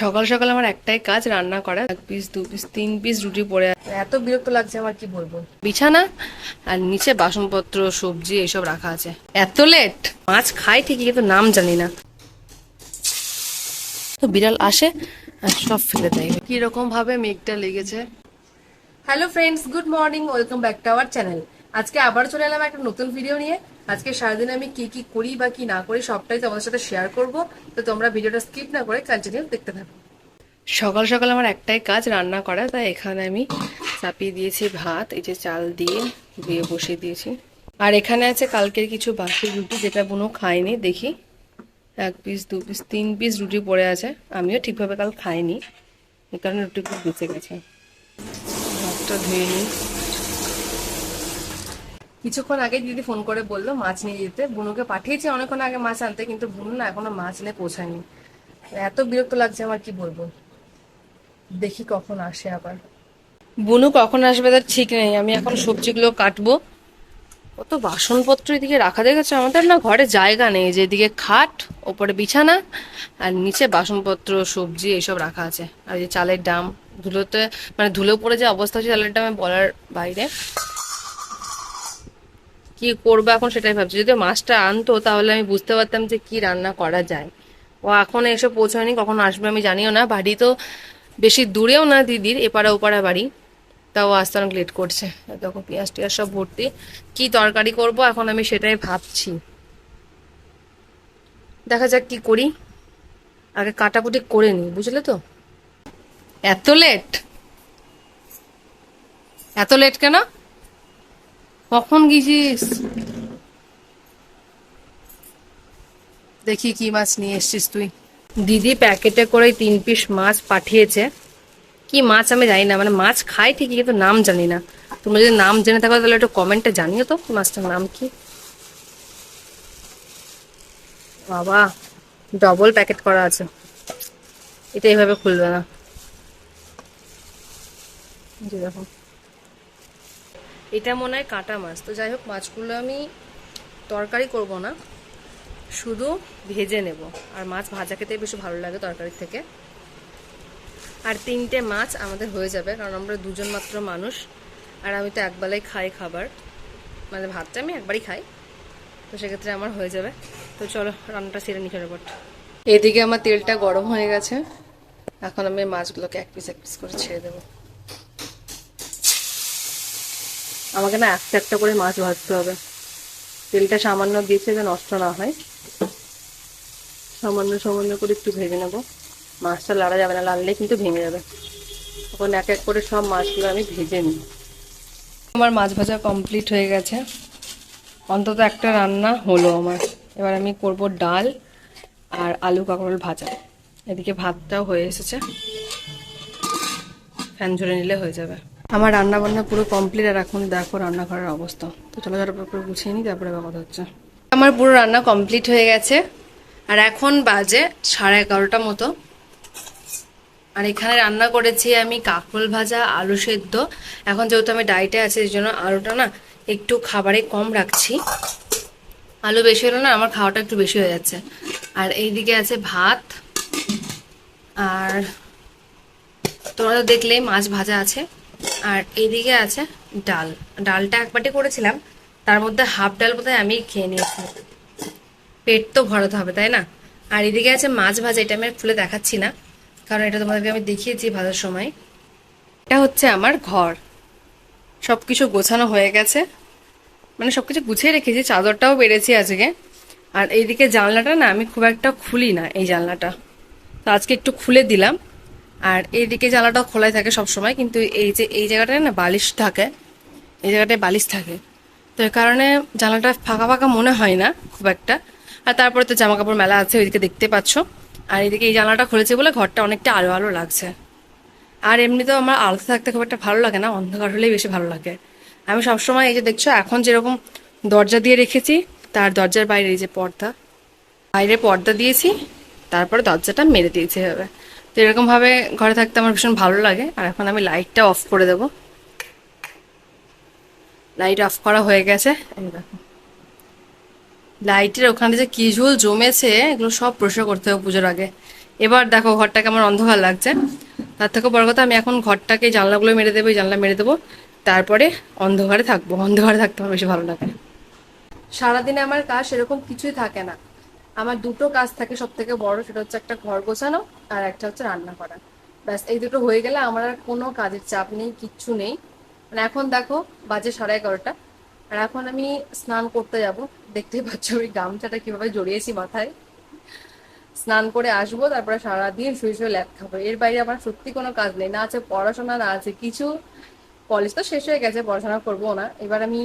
সকাল সকাল আমার একটাই কাজ রান্না করা। এক পিস দু পিস তিন পিস রুটি পড়ে আছে। এত বিরক্ত লাগছে আমার কি বলব? বিছানা আর নিচে বাসনপত্র সবজি এসব রাখা আছে। এত লেট? মাছ খাই ঠিকই কিন্তু নাম জানি না। তো বিড়াল আসে আর সব ফেলে দেয়। কি রকম ভাবে মেঘটা লেগেছে। Hello friends good morning welcome back to our channel আজকে আবার চলে এলাম একটা নতুন ভিডিও নিয়ে। আজকে সারাদিন আমি কি কি করি বা কি না করি সবটাই তোমাদের সাথে শেয়ার করব। তো তোমরা ভিডিওটা স্কিপ না করে কন্টিনিউ দেখতে থাকো। সকাল সকাল আমার একটাই কাজ রান্না করা, তাই এখানে আমি চাপিয়ে দিয়েছি ভাত, এই যে চাল দিয়ে দিয়ে বসিয়ে দিয়েছি। আর এখানে আছে কালকের কিছু বাসি রুটি, যেটা বুনো খাইনি, দেখি। এক পিস দু পিস তিন পিস রুটি পড়ে আছে, আমিও ঠিকভাবে কাল খাইনি। এই কারণে রুটি খুব বেঁচে গেছে। ভাতটা ধুয়ে নিই। কিছুক্ষণ আগে দিদি ফোন করে বলল, মাছ নিয়ে যেতে। বুনুকে পাঠিয়েছি, অনেকক্ষণ আগে মাছ আনতে, কিন্তু বুনু না, এখনও মাছ নিয়ে পৌঁছায়নি। এত বিরক্ত লাগছে আমার, কি বলব? দেখি কখন আসে আবার। বুনু কখন আসবে তার ঠিক নেই, আমি এখন সবজিগুলো কাটবো। কত বাসনপত্র এদিকে রাখা দেখেছ আমাদের? না, ঘরে জায়গা নেই, যে এদিকে খাট, ওপরে বিছানা, আর নিচে বাসনপত্র, সবজি এসব রাখা আছে। আর যে চালের ডাম, ধুলোতে মানে ধুলো পড়ে যে অবস্থা হচ্ছে, চালের ডামে বলার বাইরে। কি করব এখন সেটাই ভাবছি। যদি মাছটা আনতো, তাহলে আমি বুঝতে পারতাম যে কি রান্না করা যায়। ও এখন এসে পৌঁছয়নি, কখন আসবে আমি জানিও না। বাড়ি তো বেশি দূরেও না দিদির, এপাড়া ওপাড়া বাড়ি। তাও আসতে অনেক লেট করছে। দেখো পেঁয়াজ টিয়াজ সব ভর্তি। কি তরকারি করব এখন আমি সেটাই ভাবছি। দেখা যাক কি করি। আগে কাটাকুটি করে নি বুঝলে তো? এত লেট এত লেট কেন? কখন গেছিস? দেখি কি মাছ নিয়ে এসছিস তুই। দিদি প্যাকেটে করে তিন পিস মাছ পাঠিয়েছে। কি মাছ আমি জানি না মানে মাছ খাই ঠিকই কিন্তু নাম জানি না। তোমরা যদি নাম জেনে থাকো তাহলে একটু কমেন্টে জানিও তো মাছটার নাম কি। বাবা ডবল প্যাকেট করা আছে। এটা এইভাবে খুলবে না। দেখো। এটা মনে হয় কাঁটা মাছ। তো যাই হোক, মাছগুলো আমি তরকারি করব না, শুধু ভেজে নেব। আর মাছ ভাজা খেতে বেশি ভালো লাগে তরকারির থেকে। আর তিনটে মাছ আমাদের হয়ে যাবে, কারণ আমরা দুজন মাত্র মানুষ, আর আমি তো একবেলাই খাই খাবার। মানে ভাতটা আমি একবারই খাই, তো সেক্ষেত্রে আমার হয়ে যাবে। তো চলো, রান্নাটা সেরে নিই ফেরবট এদিকে আমার তেলটা গরম হয়ে গেছে। এখন আমি মাছগুলোকে এক পিস এক পিস করে ছেড়ে দেবো। আমাকে না একটা একটা করে মাছ ভাজতে হবে। তেলটা সামান্য দিয়েছে যে নষ্ট না হয়। সামান্য সামান্য করে একটু ভেজে নেব। মাছটা লাড়া যাবে না লাড়লে কিন্তু ভেঙে যাবে। তখন এক এক করে সব মাছগুলো আমি ভেজে নিই। আমার মাছ ভাজা কমপ্লিট হয়ে গেছে। অন্তত একটা রান্না হলো আমার। এবার আমি করব ডাল আর আলু কাঁকরোল ভাজা। এদিকে ভাতটাও হয়ে এসেছে। ফ্যান ঝরে নিলে হয়ে যাবে। আমার রান্না বান্না পুরো কমপ্লিট আর এখন দেখো রান্নাঘরের অবস্থা। তো চলো করে গুছিয়ে নিই, তারপরে কথা হচ্ছে। আমার পুরো রান্না কমপ্লিট হয়ে গেছে। আর এখন বাজে সাড়ে এগারোটা মতো। আর এখানে রান্না করেছি আমি কাকরোল ভাজা, আলু সেদ্ধ। এখন যেহেতু আমি ডায়েটে আছি এই জন্য আলুটা না একটু খাবারে কম রাখছি। আলু বেশি হলে না, আমার খাওয়াটা একটু বেশি হয়ে যাচ্ছে। আর এইদিকে আছে ভাত। আর তোমরা তো দেখলেই মাছ ভাজা আছে। আর এইদিকে আছে ডাল। ডালটা এক বাটি করেছিলাম, তার মধ্যে হাফ ডাল বোধহয় আমি খেয়ে নিয়েছি। পেট তো ভরাতে হবে, তাই না? আর এদিকে আছে মাছ ভাজা, এটা আমি খুলে দেখাচ্ছি না, কারণ এটা তোমাদেরকে আমি দেখিয়েছি ভাজার সময়। এটা হচ্ছে আমার ঘর। সব কিছু গোছানো হয়ে গেছে। মানে সব কিছু গুছিয়ে রেখেছি, চাদরটাও বেড়েছি আজকে। আর এইদিকে জানলাটা না আমি খুব একটা খুলি না, এই জানলাটা। তো আজকে একটু খুলে দিলাম। আর এইদিকে জানলাটাও খোলাই থাকে সব সময় কিন্তু এই যে, এই জায়গাটায় না বালিশ থাকে, এই জায়গাটায় বালিশ থাকে। তো এই কারণে জানলাটা ফাঁকা ফাঁকা মনে হয় না খুব একটা। আর তারপরে তো জামা কাপড় মেলা আছে, ওইদিকে দেখতে পাচ্ছ। আর এদিকে এই জানলাটা খুলেছে বলে ঘরটা অনেকটা আলো আলো লাগছে। আর এমনিতেও আমার আলোতে থাকতে খুব একটা ভালো লাগে না, অন্ধকার হলেই বেশি ভালো লাগে। আমি সবসময় এই যে দেখছ, এখন যেরকম দরজা দিয়ে রেখেছি, তার দরজার বাইরে এই যে পর্দা। বাইরে পর্দা দিয়েছি, তারপরে দরজাটা মেরে দিয়েছি হবে তো এরকমভাবে ঘরে থাকতে আমার ভীষণ ভালো লাগে। আর এখন আমি লাইটটা অফ করে দেবো। লাইট অফ করা হয়ে গেছে। লাইটের ওখানে যে কি ঝুল জমেছে, এগুলো সব পরিষ্কার করতে হবে পুজোর আগে। এবার দেখো ঘরটা কেমন অন্ধকার লাগছে। তার থেকে বড় কথা আমি এখন ঘরটাকে জানলাগুলো মেরে দেবো জানলা মেরে দেবো। তারপরে অন্ধকারে থাকব। অন্ধকারে থাকতে আমার বেশি ভালো লাগে। সারাদিনে আমার কাজ সেরকম কিছুই থাকে না। আমার দুটো কাজ থাকে সব থেকে বড়, সেটা হচ্ছে একটা ঘর গোছানো আর একটা হচ্ছে রান্না করা। ব্যাস, এই দুটো হয়ে গেলে আমার আর কোনো কাজের চাপ নেই, কিচ্ছু নেই। মানে এখন দেখো, বাজে সাড়ে এগারোটা, আর এখন আমি স্নান করতে যাব। দেখতেই পাচ্ছ ওই গামছাটা কীভাবে জড়িয়েছি মাথায়। স্নান করে আসব, তারপরে সারাদিন শুয়ে শুয়ে ল্যাপ খাব। এর বাইরে আমার সত্যি কোনো কাজ নেই, না আছে পড়াশোনা, না আছে কিছু। কলেজ তো শেষ হয়ে গেছে, পড়াশোনা করব না। এবার আমি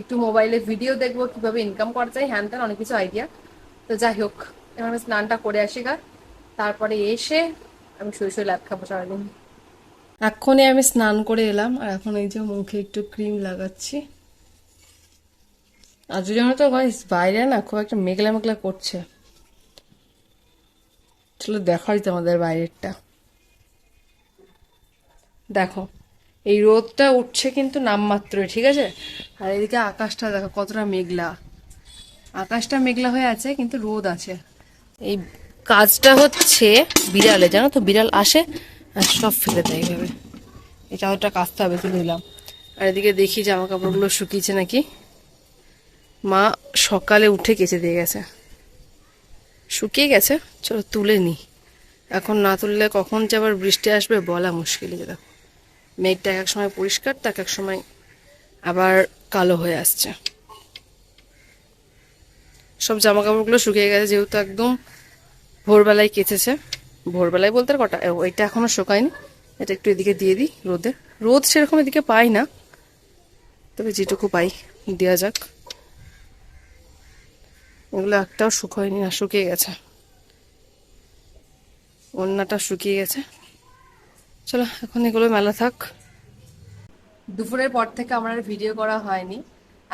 একটু মোবাইলে ভিডিও দেখব, কীভাবে ইনকাম করা যায়। হ্যান অনেক কিছু আইডিয়া তো যাই হোক, এবার আমি স্নানটা করে আসি গা। তারপরে এসে আমি শুয়ে শুয়ে ল্যাপ খাব সারাদিন। এক্ষণে আমি স্নান করে এলাম, আর এখন এই যে মুখে একটু ক্রিম লাগাচ্ছি। আজ জানো তো বাইরে না খুব একটা মেঘলা মেঘলা করছে। চলো দেখা দেখাই তোমাদের বাইরেরটা। দেখো, এই রোদটা উঠছে কিন্তু নামমাত্রই, ঠিক আছে? আর এদিকে আকাশটা দেখো কতটা মেঘলা। আকাশটা মেঘলা হয়ে আছে, কিন্তু রোদ আছে। এই কাজটা হচ্ছে বিড়ালে, জানো তো? বিড়াল আসে আর সব ফেলে দেয় এইভাবে। এই চাদরটা কাচতে হবে, তুলে দিলাম আর এদিকে দেখি জামা কাপড়গুলো শুকিয়েছে নাকি? মা সকালে উঠে কেচে দিয়ে গেছে। শুকিয়ে গেছে, চলো তুলে নি। এখন না তুললে কখন যে আবার বৃষ্টি আসবে বলা মুশকিল যে দেখো। মেঘটা এক এক সময় পরিষ্কার, তো এক এক সময় আবার কালো হয়ে আসছে। সব জামা কাপড়গুলো শুকিয়ে গেছে, যেহেতু একদম ভোরবেলায় কেচেছে। ভোরবেলায় বলতে আর কটা? এটা এখনও শুকায়নি। এটা একটু এদিকে দিয়ে দিই রোদে। রোদ সেরকম এদিকে পাই না। তবে যেটুকু পাই দেওয়া যাক। এগুলো একটাও শুকোয়নি না, শুকিয়ে গেছে। অন্যটা শুকিয়ে গেছে। চলো, এখন এগুলো মেলা থাক। দুপুরের পর থেকে আমার আর ভিডিও করা হয়নি।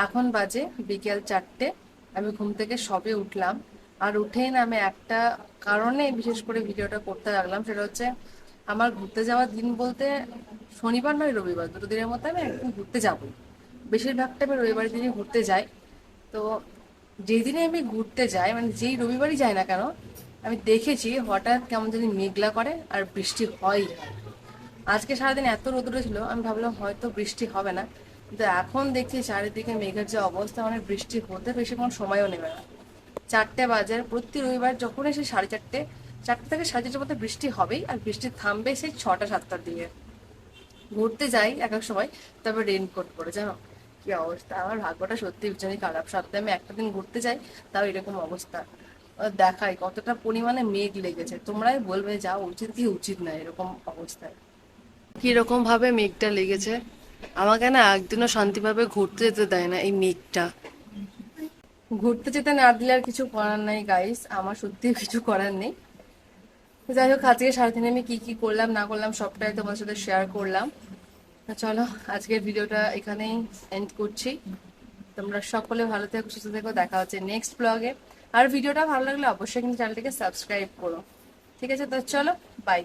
এখন বাজে বিকেল চারটে। আমি ঘুম থেকে সবে উঠলাম। আর উঠেই না আমি একটা কারণে বিশেষ করে ভিডিওটা করতে লাগলাম, সেটা হচ্ছে আমার ঘুরতে যাওয়ার দিন বলতে শনিবার নয়, রবিবার, দুটো দিনের মধ্যে আমি একদিন ঘুরতে যাব বেশিরভাগটা আমি রবিবার দিনই ঘুরতে যাই। তো যেই দিনে আমি ঘুরতে যাই মানে যেই রবিবারই যাই না কেন, আমি দেখেছি হঠাৎ কেমন জানি মেঘলা করে আর বৃষ্টি হয় আজকে সারাদিন এত রোদ ছিল আমি ভাবলাম হয়তো বৃষ্টি হবে না। কিন্তু এখন দেখছি চারিদিকে মেঘের যে অবস্থা মানে বৃষ্টি হতে বেশি কোনো সময়ও নেবে না। চারটে বাজার প্রতি রবিবার যখন এসে সাড়ে চারটে চারটে থেকে সাড়ে চারটের মধ্যে বৃষ্টি হবেই, আর বৃষ্টি থামবে সেই ছটা, সাতটার দিকে। ঘুরতে যাই এক এক সময়, তবে রেনকোট পরে, জানো? কি অবস্থা? আমার ভাগ্যটা সত্যি ভীষণই খারাপ। সপ্তাহে আমি একটা দিন ঘুরতে যাই, তাও এরকম অবস্থা। দেখাই কতটা পরিমাণে মেঘ লেগেছে। তোমরাই বলবে যা উচিত কি উচিত না, এরকম অবস্থায়। কীরকম ভাবে মেঘটা লেগেছে? আমাকে না একদিনও শান্তিভাবে ঘুরতে যেতে দেয় না এই মেঘটা। ঘুরতে যেতে না দিলে আর কিছু করার নাই গাইস আমার সত্যি কিছু করার নেই। যাই হোক, আজকে সারাদিনে আমি কি কি করলাম, না করলাম, সবটাই তোমার সাথে শেয়ার করলাম। চলো, আজকের ভিডিওটা এখানেই এন্ড করছি। তোমরা সকলে ভালো থেকো, সুস্থ থেকো। দেখা হচ্ছে নেক্সট ব্লগে আর ভিডিওটা ভালো লাগলে অবশ্যই কিন্তু চ্যানেলটিকে সাবস্ক্রাইব করো। ঠিক আছে? তো চলো বাই